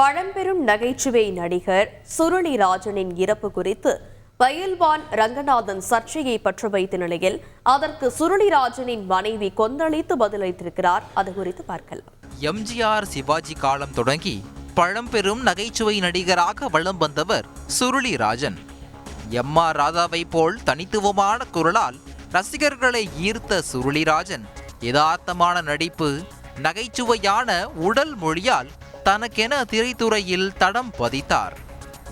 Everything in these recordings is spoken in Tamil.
பழம்பெரும் நகைச்சுவை நடிகர் சுருளி ராஜனின் இறப்பு குறித்து பயில்வான் ரங்கநாதன் சர்ச்சையை பற்ற வைத்த நிலையில் அதற்கு சுருளிராஜனின் மனைவி கொந்தளித்து பதிலளித்திருக்கிறார். அது குறித்து பார்க்கலாம். எம்ஜிஆர் சிவாஜி காலம் தொடங்கி பழம்பெரும் நகைச்சுவை நடிகராக வலம் வந்தவர் சுருளி ராஜன் எம் ஆர் ராதாவை போல் தனித்துவமான குரலால் ரசிகர்களை ஈர்த்த சுருளிராஜன் யதார்த்தமான நடிப்பு நகைச்சுவையான உடல் மொழியால் தனக்கென திரைத்துறையில் தடம் பதித்தார்.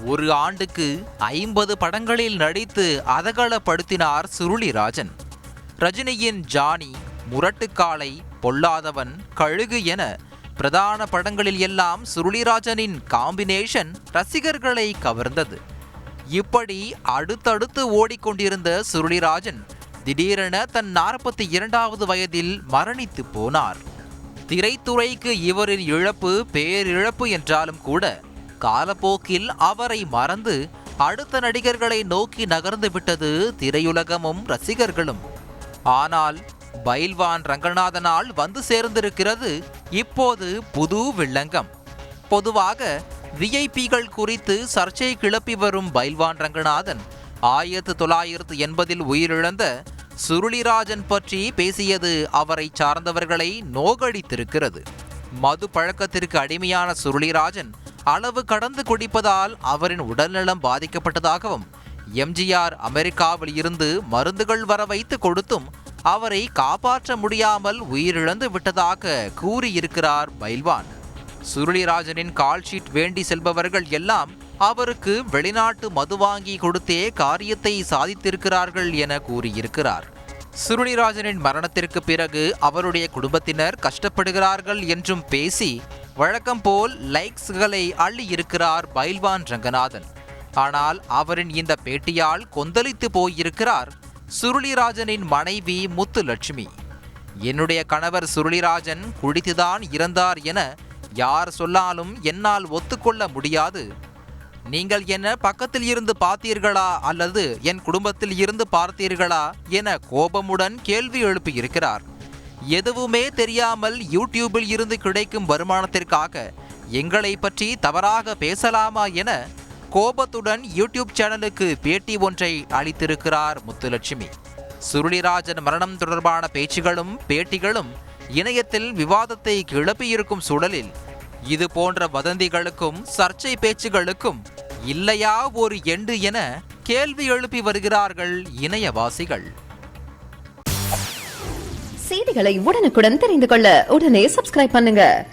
ஒரு ஆண்டுக்கு ஐம்பது படங்களில் நடித்து அதகலப்படுத்தினார் சுருளிராஜன். ரஜினியின் ஜானி முரட்டுக்காளை பொல்லாதவன் கழுகு என பிரதான படங்களில் எல்லாம் சுருளிராஜனின் காம்பினேஷன் ரசிகர்களை கவர்ந்தது. இப்படி அடுத்தடுத்து ஓடிக்கொண்டிருந்த சுருளிராஜன் திடீரென தன் நாற்பத்தி இரண்டாவது வயதில் மரணித்து போனார். திரைத்துறைக்கு இவரின் இழப்பு பேரிழப்பு என்றாலும் கூட காலப்போக்கில் அவரை மறந்து அடுத்த நடிகர்களை நோக்கி நகர்ந்து விட்டது திரையுலகமும் ரசிகர்களும். ஆனால் பைல்வான் ரங்கநாதனால் வந்து சேர்ந்திருக்கிறது இப்போது புது வில்லங்கம். பொதுவாக விஐபிகள் குறித்து சர்ச்சை கிளப்பி வரும் பைல்வான் ரங்கநாதன் ஆயிரத்து தொள்ளாயிரத்து எண்பதில் உயிரிழந்த சுருளிராஜன் பற்றி பேசியது அவரை சார்ந்தவர்களை நோகடித்திருக்கிறது. மது பழக்கத்திற்கு அடிமையான சுருளிராஜன் அளவு கடந்து குடிப்பதால் அவரின் உடல்நலம் பாதிக்கப்பட்டதாகவும் எம்ஜிஆர் அமெரிக்காவில் இருந்து மருந்துகள் வர வைத்து கொடுத்தும் அவரை காப்பாற்ற முடியாமல் உயிரிழந்து விட்டதாக கூறியிருக்கிறார் பைல்வான். சுருளிராஜனின் கால்ஷீட் வேண்டி செல்பவர்கள் எல்லாம் அவருக்கு வெளிநாட்டு மது வாங்கி கொடுத்தே காரியத்தை சாதித்திருக்கிறார்கள் என கூறியிருக்கிறார். சுருளிராஜனின் மரணத்திற்கு பிறகு அவருடைய குடும்பத்தினர் கஷ்டப்படுகிறார்கள் என்றும் பேசி வழக்கம் போல் லைக்ஸ்களை அள்ளியிருக்கிறார் பைல்வான் ரங்கநாதன். ஆனால் அவரின் இந்த பேட்டியால் கொந்தளித்து போயிருக்கிறார் சுருளிராஜனின் மனைவி முத்துலட்சுமி. என்னுடைய கணவர் சுருளிராஜன் குடித்துதான் இறந்தார் என யார் சொன்னாலும் என்னால் ஒத்துக்கொள்ள முடியாது. நீங்கள் என்ன பக்கத்தில் இருந்து பார்த்தீர்களா அல்லது என் குடும்பத்தில் இருந்து பார்த்தீர்களா என கோபமுடன் கேள்வி எழுப்பியிருக்கிறார். எதுவுமே தெரியாமல் யூடியூபில் இருந்து கிடைக்கும் வருமானத்திற்காக எங்களை பற்றி தவறாக பேசலாமா என கோபத்துடன் யூடியூப் சேனலுக்கு பேட்டி ஒன்றை அளித்திருக்கிறார் முத்துலட்சுமி. சுருளிராஜன் மரணம் தொடர்பான பேச்சுகளும் பேட்டிகளும் இணையத்தில் விவாதத்தை கிளப்பியிருக்கும் சூழலில் இது போன்ற வதந்திகளுக்கும் சர்ச்சை பேச்சுகளுக்கும் இல்லையா ஒரு எண்டு என கேள்வி எழுப்பி வருகிறார்கள் இணையவாசிகள். செய்திகளை உடனுக்குடன் தெரிந்து கொள்ள உடனே சப்ஸ்கிரைப் பண்ணுங்க.